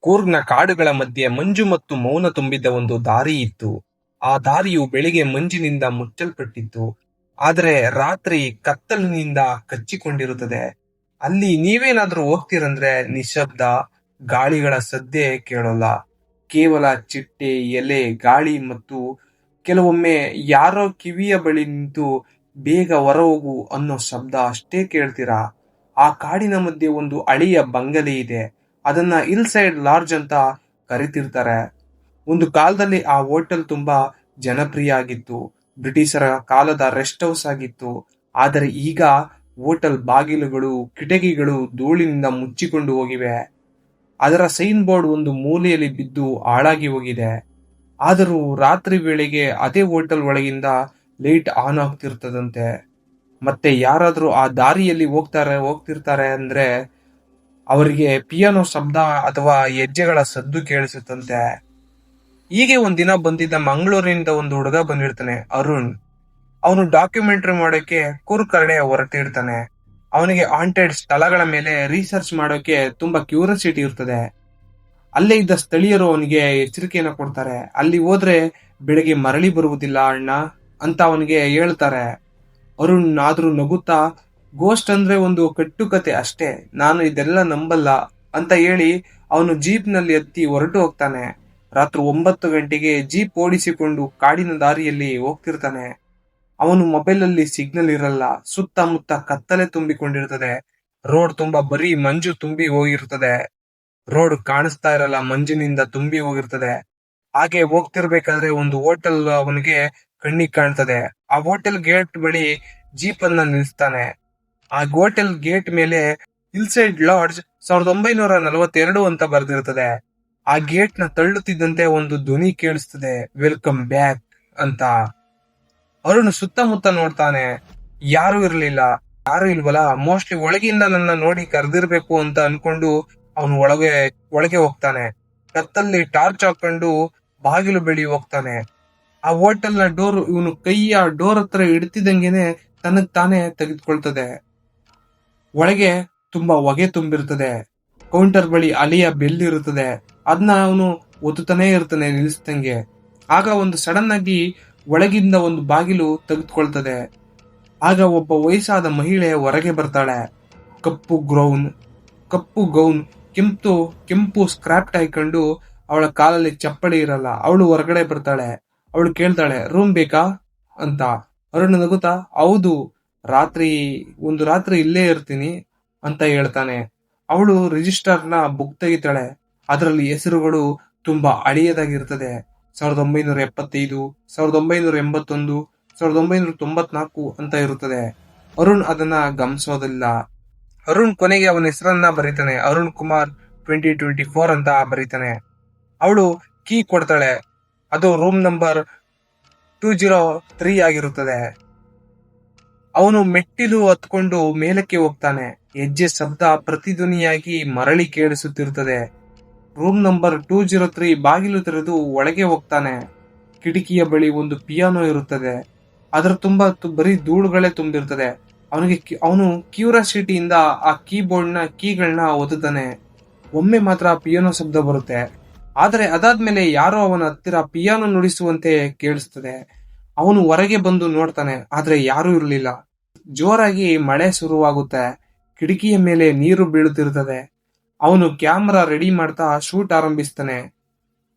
ಕೂರ್ಗ್ನ ಕಾಡುಗಳ ಮಧ್ಯೆ ಮಂಜು ಮತ್ತು ಮೌನ ತುಂಬಿದ್ದ ಒಂದು ದಾರಿ ಇತ್ತು. ಆ ದಾರಿಯು ಬೆಳಿಗ್ಗೆ ಮಂಜಿನಿಂದ ಮುಚ್ಚಲ್ಪಟ್ಟಿತ್ತು. ಆದರೆ ರಾತ್ರಿ ಕತ್ತಲಿನಿಂದ ಕಚ್ಚಿಕೊಂಡಿರುತ್ತದೆ. ಅಲ್ಲಿ ನೀವೇನಾದ್ರೂ ಹೋಗ್ತೀರಂದ್ರೆ ನಿಶಬ್ದ ಗಾಳಿಗಳ ಸದ್ದೆ ಕೇಳೋಲ್ಲ. ಕೇವಲ ಚಿಟ್ಟೆ, ಎಲೆ, ಗಾಳಿ ಮತ್ತು ಕೆಲವೊಮ್ಮೆ ಯಾರೋ ಕಿವಿಯ ಬಳಿ ನಿಂತು ಬೇಗ ಹೊರ ಹೋಗು ಅನ್ನೋ ಶಬ್ದ ಅಷ್ಟೇ ಕೇಳ್ತೀರಾ? ಆ ಕಾಡಿನ ಮಧ್ಯೆ ಒಂದು ಅಳಿಯ ಬಂಗಲೆ ಇದೆ. ಅದನ್ನ ಇಲ್ ಸೈಡ್ ಲಾರ್ಜ್ ಅಂತ ಕರಿತಿರ್ತಾರೆ. ಒಂದು ಕಾಲದಲ್ಲಿ ಆ ಹೋಟೆಲ್ ತುಂಬಾ ಜನಪ್ರಿಯ ಆಗಿತ್ತು. ಬ್ರಿಟಿಷರ ಕಾಲದ ರೆಸ್ಟ್ ಹೌಸ್ ಆಗಿತ್ತು. ಆದರೆ ಈಗ ಹೋಟೆಲ್ ಬಾಗಿಲುಗಳು, ಕಿಟಕಿಗಳು ಧೂಳಿನಿಂದ ಮುಚ್ಚಿಕೊಂಡು ಹೋಗಿವೆ. ಅದರ ಸೈನ್ ಬೋರ್ಡ್ ಒಂದು ಮೂಲೆಯಲ್ಲಿ ಬಿದ್ದು ಹಾಳಾಗಿ ಹೋಗಿದೆ. ಆದರೂ ರಾತ್ರಿ ವೇಳೆಗೆ ಅದೇ ಹೋಟೆಲ್ ಒಳಗಿಂದ ಲೈಟ್ ಆನ್ ಆಗ್ತಿರ್ತದಂತೆ. ಮತ್ತೆ ಯಾರಾದರೂ ಆ ದಾರಿಯಲ್ಲಿ ಹೋಗ್ತಾರೆ, ಹೋಗ್ತಿರ್ತಾರೆ ಅಂದ್ರೆ ಅವರಿಗೆ ಪಿಯಾನೋ ಶಬ್ದ ಅಥವಾ ಹೆಜ್ಜೆಗಳ ಸದ್ದು ಕೇಳಿಸುತ್ತಂತೆ. ಹೀಗೆ ಒಂದಿನ ಬಂದಿದ್ದ ಮಂಗಳೂರಿನಿಂದ ಒಂದು ಹುಡುಗ ಬಂದಿರ್ತಾನೆ, ಅರುಣ್. ಅವನು ಡಾಕ್ಯುಮೆಂಟ್ರಿ ಮಾಡೋಕೆ ಕೂರ್ ಕರಡೆ ಹೊರಟಿರ್ತಾನೆ. ಅವನಿಗೆ ಆಂಟೆಡ್ ಸ್ಥಳಗಳ ಮೇಲೆ ರಿಸರ್ಚ್ ಮಾಡೋಕೆ ತುಂಬಾ ಕ್ಯೂರಿಯಾಸಿಟಿ ಇರ್ತದೆ. ಅಲ್ಲೇ ಇದ್ದ ಸ್ಥಳೀಯರು ಅವನಿಗೆ ಎಚ್ಚರಿಕೆಯನ್ನು ಕೊಡ್ತಾರೆ. ಅಲ್ಲಿ ಹೋದ್ರೆ ಬೆಳಗ್ಗೆ ಮರಳಿ ಬರುವುದಿಲ್ಲ ಅಣ್ಣ ಅಂತ ಅವನಿಗೆ ಹೇಳ್ತಾರೆ. ಅರುಣ್ ಆದ್ರೂ ನಗುತ್ತಾ ಗೋಸ್ಟ್ ಅಂದ್ರೆ ಒಂದು ಕಟ್ಟುಕತೆ ಅಷ್ಟೇ. ನಾನು ಇದೆಲ್ಲ ನಂಬಲ್ಲ ಅಂತ ಹೇಳಿ ಅವನು ಜೀಪ್ನಲ್ಲಿ ಹತ್ತಿ ಹೊರಟು ಹೋಗ್ತಾನೆ. ರಾತ್ರಿ ಒಂಬತ್ತು ಗಂಟೆಗೆ ಜೀಪ್ ಓಡಿಸಿಕೊಂಡು ಕಾಡಿನ ದಾರಿಯಲ್ಲಿ ಹೋಗ್ತಿರ್ತಾನೆ. ಅವನು ಮೊಬೈಲ್ ಅಲ್ಲಿ ಸಿಗ್ನಲ್ ಇರಲ್ಲ. ಸುತ್ತಮುತ್ತ ಕತ್ತಲೆ ತುಂಬಿಕೊಂಡಿರ್ತದೆ. ರೋಡ್ ತುಂಬಾ ಬರೀ ಮಂಜು ತುಂಬಿ ಹೋಗಿರ್ತದೆ. ರೋಡ್ ಕಾಣಿಸ್ತಾ ಇರಲ್ಲ, ಮಂಜಿನಿಂದ ತುಂಬಿ ಹೋಗಿರ್ತದೆ. ಹಾಗೆ ಹೋಗ್ತಿರ್ಬೇಕಾದ್ರೆ ಒಂದು ಹೋಟೆಲ್ ಅವನಿಗೆ ಕಣ್ಣಿಗೆ ಕಾಣ್ತದೆ. ಆ ಹೋಟೆಲ್ ಗೇಟ್ ಬಳಿ ಜೀಪ್ ಅನ್ನ ನಿಲ್ಲಿಸ್ತಾನೆ ಆ ಹೋಟೆಲ್ ಗೇಟ್ ಮೇಲೆ ಹಿಲ್ ಸೈಡ್ ಲಾಡ್ಜ್ ಸಾವಿರದ ಒಂಬೈನೂರ ನಲವತ್ತೆರಡು ಅಂತ ಬರ್ದಿರ್ತದೆ. ಆ ಗೇಟ್ನ ತಳ್ಳುತ್ತಿದ್ದಂತೆ ಒಂದು ಧ್ವನಿ ಕೇಳಿಸ್ತದೆ ವೆಲ್ಕಮ್ ಬ್ಯಾಕ್ ಅಂತ. ಅರುಣ್ ಸುತ್ತಮುತ್ತ ನೋಡ್ತಾನೆ, ಯಾರು ಇರ್ಲಿಲ್ಲ, ಯಾರು ಇಲ್ವಲ್ಲ ಮೋಸ್ಟ್ಲಿ ಒಳಗಿಂದ ನನ್ನ ನೋಡಿ ಕರೆದಿರ್ಬೇಕು ಅಂತ ಅನ್ಕೊಂಡು ಅವನು ಒಳಗೆ ಒಳಗೆ ಹೋಗ್ತಾನೆ. ಕತ್ತಲ್ಲಿ ಟಾರ್ಚ್ ಹಾಕೊಂಡು ಬಾಗಿಲು ಬಳಿ ಹೋಗ್ತಾನೆ. ಆ ಹೋಟೆಲ್ನ ಡೋರ್ ಇವನು ಕೈಯ ಡೋರ್ ಹತ್ರ ಇಡ್ತಿದ್ದಂಗೆನೆ ತನಗ್ ತಾನೇ ತೆಗೆದುಕೊಳ್ತದೆ. ಒಳಗೆ ತುಂಬಾ ಹೊಗೆ ತುಂಬಿರ್ತದೆ ಕೌಂಟರ್ ಬಳಿ ಅಲಿಯ ಬೆಲ್ ಇರುತ್ತದೆ. ಅದನ್ನ ಅವನು ಒತ್ತುತ್ತಾನೆ ಇರ್ತಾನೆ ನಿಲ್ಲಿಸ್ದಂಗೆ. ಆಗ ಒಂದು ಸಡನ್ ಆಗಿ ಒಳಗಿಂದ ಒಂದು ಬಾಗಿಲು ತೆಗೆದುಕೊಳ್ತದೆ. ಆಗ ಒಬ್ಬ ವಯಸ್ಸಾದ ಮಹಿಳೆ ಹೊರಗೆ ಬರ್ತಾಳೆ. ಕಪ್ಪು ಗ್ರೌನ್ ಕಪ್ಪು ಗೌನ್ ಕೆಂಪು ಕೆಂಪು ಸ್ಕ್ರಾಪ್ ಹಾಕೊಂಡು ಅವಳ ಕಾಲಲ್ಲಿ ಚಪ್ಪಡಿ ಇರಲ್ಲ. ಅವಳು ಹೊರಗಡೆ ಬರ್ತಾಳೆ. ಅವಳು ಕೇಳ್ತಾಳೆ ರೂಮ್ ಬೇಕಾ? ಅಂತ. ಅರುಣ್ ನಗುತ್ತಾ, ಹೌದು. ರಾತ್ರಿ, ಒಂದು ರಾತ್ರಿ ಇಲ್ಲೇ ಇರ್ತೀನಿ ಅಂತ ಹೇಳ್ತಾನೆ. ಅವಳು ರಿಜಿಸ್ಟರ್ನ ಬುಕ್ ತೆಗಿತಾಳೆ. ಅದರಲ್ಲಿ ಹೆಸರುಗಳು ತುಂಬಾ ಹಳೆಯದಾಗಿರ್ತದೆ ಸಾವಿರದ ಒಂಬೈನೂರ ಎಪ್ಪತ್ತೈದು, ಸಾವಿರದ ಒಂಬೈನೂರ ಎಂಬತ್ತೊಂದು, ಸಾವಿರದ ಒಂಬೈನೂರ ತೊಂಬತ್ನಾಲ್ಕು ಅಂತ ಇರುತ್ತದೆ ಅರುಣ್ ಅದನ್ನ ಗಮನಿಸೋದಿಲ್ಲ. ಅರುಣ್ ಕೊನೆಗೆ ಅವನ ಹೆಸರನ್ನ ಬರೀತಾನೆ. Arun Kumar twenty twenty four ಅಂತ ಬರೀತಾನೆ. ಅವಳು ಕೀ ಕೊಡ್ತಾಳೆ. ಅದು room number two zero three ಆಗಿರುತ್ತದೆ. ಅವನು ಮೆಟ್ಟಿಲು ಹತ್ಕೊಂಡು ಮೇಲಕ್ಕೆ ಹೋಗ್ತಾನೆ. ಹೆಜ್ಜೆ ಶಬ್ದ ಪ್ರತಿಧ್ವನಿಯಾಗಿ ಮರಳಿ ಕೇಳಿಸುತ್ತಿರುತ್ತದೆ. Room number two zero three ಬಾಗಿಲು ತೆರೆದು ಒಳಗೆ ಹೋಗ್ತಾನೆ. ಕಿಟಕಿಯ ಬಳಿ ಒಂದು ಪಿಯಾನೋ ಇರುತ್ತದೆ. ಅದರ ತುಂಬಾ ಬರೀ ಧೂಳುಗಳೇ ತುಂಬಿರ್ತದೆ ಅವನಿಗೆ ಅವನು ಕ್ಯೂರಿಯಾಸಿಟಿಯಿಂದ ಆ ಕೀಬೋರ್ಡ್ನ ಕೀಗಳನ್ನ ಓದುತ್ತಾನೆ ಒಮ್ಮೆ ಮಾತ್ರ ಪಿಯಾನೋ ಶಬ್ದ ಬರುತ್ತೆ. ಆದರೆ ಅದಾದ್ಮೇಲೆ ಯಾರೋ ಅವನ ಹತ್ತಿರ ಪಿಯಾನೋ ನುಡಿಸುವಂತೆ ಕೇಳಿಸ್ತದೆ ಅವನು ಹೊರಗೆ ಬಂದು ನೋಡ್ತಾನೆ, ಆದರೆ ಯಾರೂ ಇರಲಿಲ್ಲ. ಜೋರಾಗಿ ಮಳೆ ಶುರುವಾಗುತ್ತೆ. ಕಿಟಕಿಯ ಮೇಲೆ ನೀರು ಬೀಳುತ್ತಿರುತ್ತದೆ. ಅವನು ಕ್ಯಾಮ್ರಾ ರೆಡಿ ಮಾಡ್ತಾ shoot ಆರಂಭಿಸ್ತಾನೆ.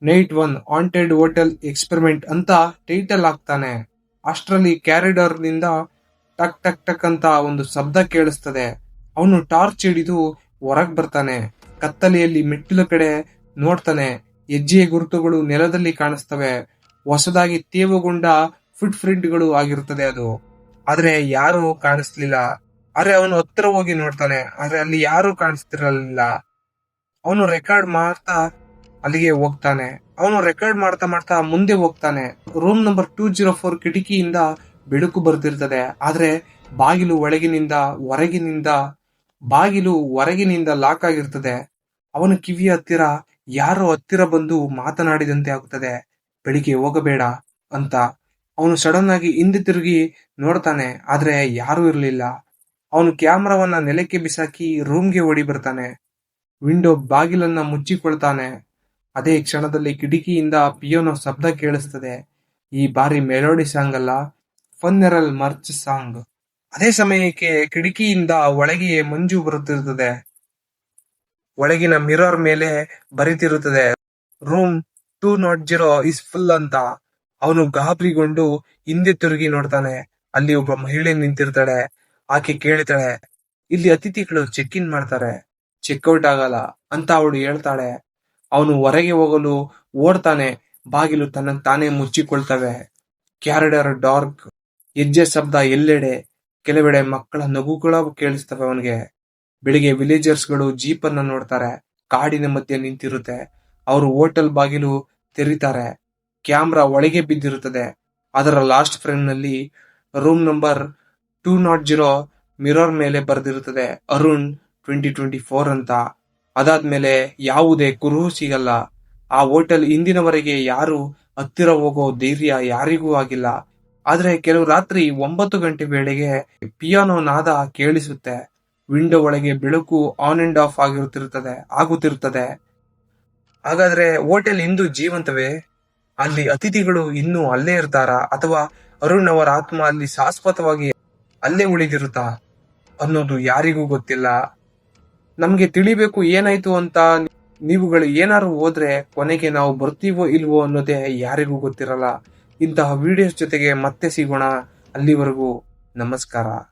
Night one haunted hotel experiment ಅಂತ ಟೈಟಲ್ ಹಾಕ್ತಾನೆ. ಅಷ್ಟರಲ್ಲಿ ಕ್ಯಾರಿಡಾರ್ನಿಂದ ಟಕ್ ಟಕ್ ಟಕ್ ಅಂತ ಒಂದು ಶಬ್ದ ಕೇಳಿಸ್ತದೆ. ಅವನು ಟಾರ್ಚ್ ಹಿಡಿದು ಹೊರಗೆ ಬರ್ತಾನೆ. ಕತ್ತಲೆಯಲ್ಲಿ ಮೆಟ್ಟಿಲು ಕಡೆ ನೋಡ್ತಾನೆ. ಹೆಜ್ಜೆಯ ಗುರುತುಗಳು ನೆಲದಲ್ಲಿ ಕಾಣಿಸ್ತವೆ. ಹೊಸದಾಗಿ ತೇವಗೊಂಡ ಫುಟ್ ಪ್ರಿಂಟ್ಗಳು ಆಗಿರುತ್ತದೆ ಅದು. ಆದ್ರೆ ಯಾರು ಕಾಣಿಸ್ಲಿಲ್ಲ. ಆದ್ರೆ ಅವನು ಹತ್ರ ಹೋಗಿ ನೋಡ್ತಾನೆ. ಆದ್ರೆ ಅಲ್ಲಿ ಯಾರು ಕಾಣಿಸ್ತಿರಲಿಲ್ಲ. ಅವನು ರೆಕಾರ್ಡ್ ಮಾಡ್ತಾ ಅಲ್ಲಿಗೆ ಹೋಗ್ತಾನೆ. ಅವನು ರೆಕಾರ್ಡ್ ಮಾಡ್ತಾ ಮಾಡ್ತಾ ಮುಂದೆ ಹೋಗ್ತಾನೆ. Room number two zero four ಕಿಟಕಿಯಿಂದ ಬೆಳಕು ಬರ್ತಿರ್ತದೆ. ಆದ್ರೆ ಬಾಗಿಲು ಒಳಗಿನಿಂದ ಹೊರಗಿನಿಂದ, ಬಾಗಿಲು ಹೊರಗಿನಿಂದ ಲಾಕ್ ಆಗಿರ್ತದೆ. ಅವನ ಕಿವಿಯ ಹತ್ತಿರ ಯಾರೋ ಹತ್ತಿರ ಬಂದು ಮಾತನಾಡಿದಂತೆ ಆಗುತ್ತದೆ ಬೆಳಿಗ್ಗೆ ಹೋಗಬೇಡ ಅಂತ. ಅವನು ಸಡನ್ ಆಗಿ ಹಿಂದೆ ತಿರುಗಿ ನೋಡ್ತಾನೆ, ಆದ್ರೆ ಯಾರೂ ಇರಲಿಲ್ಲ. ಅವನು ಕ್ಯಾಮ್ರಾವನ್ನ ನೆಲಕ್ಕೆ ಬಿಸಾಕಿ ರೂಮ್ಗೆ ಓಡಿ ಬರ್ತಾನೆ. ವಿಂಡೋ ಬಾಗಿಲನ್ನ ಮುಚ್ಚಿಕೊಳ್ತಾನೆ. ಅದೇ ಕ್ಷಣದಲ್ಲಿ ಕಿಟಕಿಯಿಂದ ಪಿಯೋನೋ ಶಬ್ದ ಕೇಳಿಸ್ತದೆ. ಈ ಬಾರಿ ಮೆಲೋಡಿ ಸಾಂಗ್ ಅಲ್ಲ ಫನ್ನೆರಲ್ ಮರ್ಚ್ ಸಾಂಗ್ ಅದೇ ಸಮಯಕ್ಕೆ ಕಿಟಕಿಯಿಂದ ಒಳಗೆ ಮಂಜು ಬರುತ್ತಿರುತ್ತದೆ. ಒಳಗಿನ ಮಿರರ್ ಮೇಲೆ ಬರೀತಿರುತ್ತದೆ. Room two not zero is full ಅಂತ. ಅವನು ಗಾಬರಿಗೊಂಡು ಹಿಂದೆ ತಿರುಗಿ ನೋಡ್ತಾನೆ. ಅಲ್ಲಿ ಒಬ್ಬ ಮಹಿಳೆ ನಿಂತಿರ್ತಾಳೆ. ಆಕೆ ಕೇಳ್ತಾಳೆ, ಇಲ್ಲಿ ಅತಿಥಿಗಳು ಚೆಕ್ ಇನ್ ಮಾಡ್ತಾರೆ. ಚೆಕ್ಔಟ್ ಆಗಲ್ಲ ಅಂತ ಅವಳು ಹೇಳ್ತಾಳೆ. ಅವನು ಹೊರಗೆ ಹೋಗಲು ಓಡ್ತಾನೆ. ಬಾಗಿಲು ತನ್ನ ತಾನೇ ಮುಚ್ಚಿಕೊಳ್ತವೆ. ಕ್ಯಾರಿಡರ್ ಡಾರ್ಕ್, ಹೆಜ್ಜೆ ಶಬ್ದ ಎಲ್ಲೆಡೆ. ಕೆಲವೆಡೆ ಮಕ್ಕಳ ನಗುಗಳ ಕೇಳಿಸ್ತವೆ ಅವನಿಗೆ. ಬೆಳಿಗ್ಗೆ ವಿಲೇಜರ್ಸ್ಗಳು ಜೀಪ್ ಅನ್ನ ನೋಡ್ತಾರೆ. ಕಾಡಿನ ಮಧ್ಯೆ ನಿಂತಿರುತ್ತೆ. ಅವರು ಹೋಟೆಲ್ ಬಾಗಿಲು ತೆರೀತಾರೆ. ಕ್ಯಾಮ್ರಾ ಒಳಗೆ ಬಿದ್ದಿರುತ್ತದೆ. ಅದರ last ಫ್ರೇಮ್ನಲ್ಲಿ room number two not zero mirror ಮೇಲೆ ಬರೆದಿರುತ್ತದೆ, ಅರುಣ್ ಟ್ವೆಂಟಿ ಟ್ವೆಂಟಿ ಫೋರ್ ಅಂತ. ಅದಾದ್ಮೇಲೆ ಯಾವುದೇ ಕುರುಹು ಸಿಗಲ್ಲ. ಆ ಹೋಟೆಲ್ ಇಂದಿನವರೆಗೆ ಯಾರು ಹತ್ತಿರ ಹೋಗೋ ಧೈರ್ಯ ಯಾರಿಗೂ ಆಗಿಲ್ಲ. ಆದ್ರೆ ಕೆಲವು ರಾತ್ರಿ ಒಂಬತ್ತು ಗಂಟೆ ವೇಳೆಗೆ ಪಿಯಾನೋ ನಾದ ಕೇಳಿಸುತ್ತೆ. ವಿಂಡೋ ಒಳಗೆ ಬೆಳಕು ಆನ್ ಅಂಡ್ ಆಫ್ ಆಗಿರುತ್ತಿರುತ್ತದೆ, ಆಗುತ್ತಿರುತ್ತದೆ. ಹಾಗಾದ್ರೆ ಹೋಟೆಲ್ ಇಂದು ಜೀವಂತವೇ? ಅಲ್ಲಿ ಅತಿಥಿಗಳು ಇನ್ನೂ ಅಲ್ಲೇ ಇರ್ತಾರಾ? ಅಥವಾ ಅರುಣ್ ಅವರ ಆತ್ಮ ಅಲ್ಲಿ ಶಾಶ್ವತವಾಗಿ ಅಲ್ಲೇ ಉಳಿದಿರುತ್ತಾ? ಅನ್ನೋದು ಯಾರಿಗೂ ಗೊತ್ತಿಲ್ಲ. ನಮ್ಗೆ ತಿಳಿಬೇಕು ಏನಾಯ್ತು ಅಂತ ನೀವುಗಳು ಏನಾರು ಹೋದ್ರೆ ಕೊನೆಗೆ ನಾವು ಬರ್ತೀವೋ ಇಲ್ವೋ ಅನ್ನೋದೇ ಯಾರಿಗೂ ಗೊತ್ತಿರಲ್ಲ. ಇಂತಹ ವಿಡಿಯೋಸ್ ಜೊತೆಗೆ ಮತ್ತೆ ಸಿಗೋಣ. ಅಲ್ಲಿವರೆಗೂ ನಮಸ್ಕಾರ.